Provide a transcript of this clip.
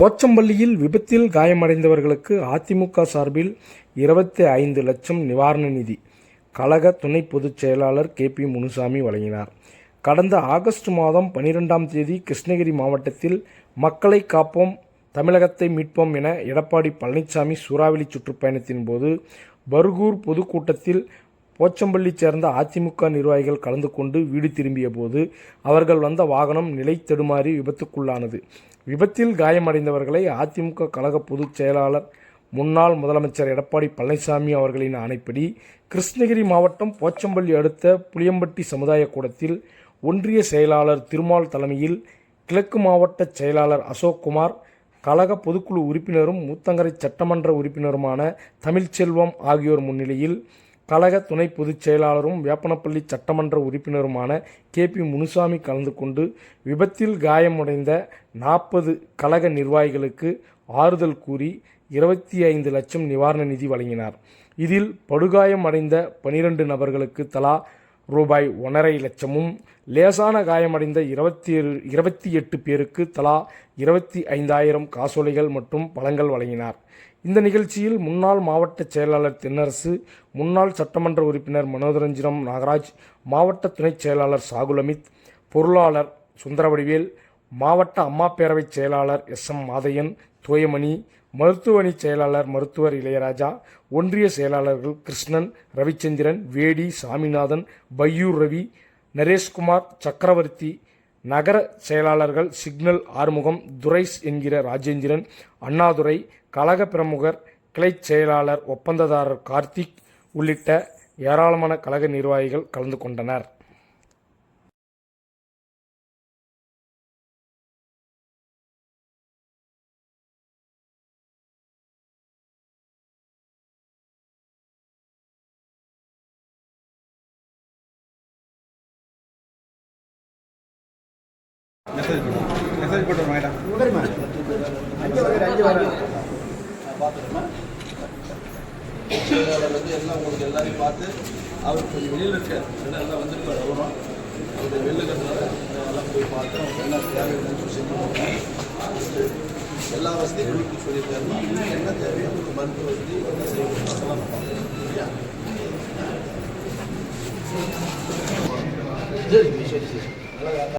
போச்சம்பள்ளியில் விபத்தில் காயமடைந்தவர்களுக்கு அதிமுக சார்பில் இருபத்தி ஐந்து லட்சம் நிவாரண நிதி. கழக துணை பொதுச் செயலாளர் கே பி முனுசாமி வழங்கினார். கடந்த ஆகஸ்ட் மாதம் பனிரெண்டாம் தேதி கிருஷ்ணகிரி மாவட்டத்தில் மக்களை காப்போம் தமிழகத்தை மீட்போம் என எடப்பாடி பழனிசாமி சூறாவளி சுற்றுப்பயணத்தின் போது பர்கூர் பொதுக்கூட்டத்தில் போச்சம்பள்ளி சேர்ந்த அதிமுக நிர்வாகிகள் கலந்து கொண்டு வீடு திரும்பிய போது அவர்கள் வந்த வாகனம் நிலை தடுமாறி விபத்துக்குள்ளானது. விபத்தில் காயமடைந்தவர்களை அதிமுக கழக பொதுச் செயலாளர் முன்னாள் முதலமைச்சர் எடப்பாடி பழனிசாமி அவர்களின் ஆணைப்படி கிருஷ்ணகிரி மாவட்டம் போச்சம்பள்ளி அடுத்த புளியம்பட்டி சமுதாய கூடத்தில் ஒன்றிய செயலாளர் திருமால் தலைமையில் கிழக்கு மாவட்ட செயலாளர் அசோக்குமார் கழக பொதுக்குழு உறுப்பினரும் மூத்தங்கரை சட்டமன்ற உறுப்பினருமான தமிழ்ச்செல்வம் ஆகியோர் முன்னிலையில் கழக துணை பொதுச் செயலாளரும் வேப்பனப்பள்ளி சட்டமன்ற உறுப்பினருமான கே பி முனுசாமி கலந்து கொண்டு விபத்தில் காயமடைந்த நாற்பது கழக நிர்வாகிகளுக்கு ஆறுதல் கூறி இருபத்தி ஐந்து லட்சம் நிவாரண நிதி வழங்கினார். இதில் படுகாயம் அடைந்த பனிரெண்டு நபர்களுக்கு தலா ரூபாய் ஒன்றரை லட்சமும் லேசான காயமடைந்த இருபத்தி இருபத்தி எட்டு பேருக்கு தலா இருபத்தி ஐந்தாயிரம் காசோலைகள் மற்றும் பழங்கள் வழங்கினார். இந்த நிகழ்ச்சியில் முன்னாள் மாவட்ட செயலாளர் தென்னரசு முன்னாள் சட்டமன்ற உறுப்பினர் மனோதரஞ்சனம் நாகராஜ் மாவட்ட துணைச் செயலாளர் சாகுலமித் பொருளாளர் சுந்தரவடிவேல் மாவட்ட அம்மா பேரவைச் செயலாளர் எஸ் எம் மாதையன் தோயமணி மருத்துவ செயலாளர் மருத்துவர் இளையராஜா ஒன்றிய செயலாளர்கள் கிருஷ்ணன் ரவிச்சந்திரன் வேடி சாமிநாதன் பையூர் ரவி நரேஷ்குமார் சக்கரவர்த்தி நகர செயலாளர்கள் சிக்னல் ஆறுமுகம் துரைஸ் என்கிற ராஜேந்திரன் அண்ணாதுரை கழக பிரமுகர் கிளைச் செயலாளர் ஒப்பந்ததாரர் கார்த்திக் உள்ளிட்ட ஏராளமான கழக நிர்வாகிகள் கலந்து கொண்டனர். மெசேஜ் போடு. மெசேஜ் போட்டு வாங்கிட்டா அவர் வந்து எல்லாம் உங்களுக்கு எல்லாரையும் பார்த்து அவர் கொஞ்சம் வெளியில் இருக்க எல்லாம் வந்திருப்பார் அவரும் வெளில எல்லாம் போய் பார்த்து அவங்க என்ன தேவைன்னு சொல்லி எல்லா வசதியும் கொடுக்க சொல்லியிருக்காரு என்ன தேவையோ உங்களுக்கு மருத்துவ வசதி என்ன செய்யணும் அதெல்லாம் நான் பார்க்குறேன் சரி சரி சரி